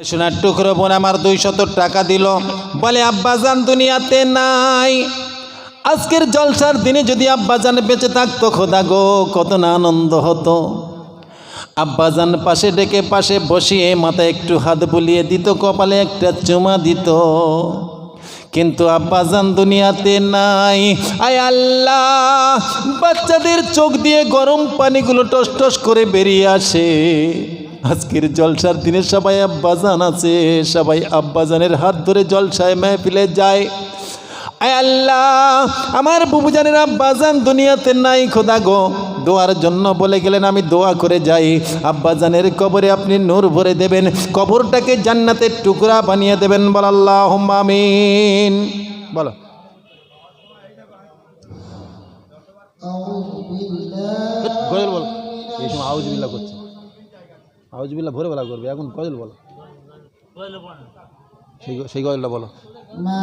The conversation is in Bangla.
সোনার টুকরো বোন আমার দুই শত টাকা দিল। বলে, আব্বাজান, দুনিয়াতে নাই। আজকের জলসার দিনে যদি আব্বাজান বেঁচে থাকতো, খোদা গো, কত না আনন্দ হতো। আব্বাজান পাশে ডেকে পাশে বসিয়ে মাথায় একটু হাত বুলিয়ে দিত, কপালে একটা চুমা দিত। কিন্তু আব্বাজান দুনিয়াতে নাই। আয় আল্লাহ, বাচ্চাদের চোখ দিয়ে গরম পানিগুলো টস টস করে বেরিয়ে আসে। আজকের জলসার দিনে সবাই আব্বাজান আছে সবাই আব্বাজানের হাত ধরে জলসায় মেহফিলে যায়। আল্লাহ আমার বুবুজানের আব্বাজান দুনিয়াতে নাই খোদা গো। দোয়ার জন্য বলে গেলেন আমি দোয়া করে যাই। আব্বাজানের কবরে আপনি নূর ভরে দেবেন কবরটাকে জান্নাতের টুকরা বানিয়ে দেবেন। বল আল্লাহ আমিন। বলো। বলো। আউজবিল্লা করছে। আউজবিল্লা ভোরে বেলা করবে এখন গজল বলো। সেই সেই গজলটা বলো। মা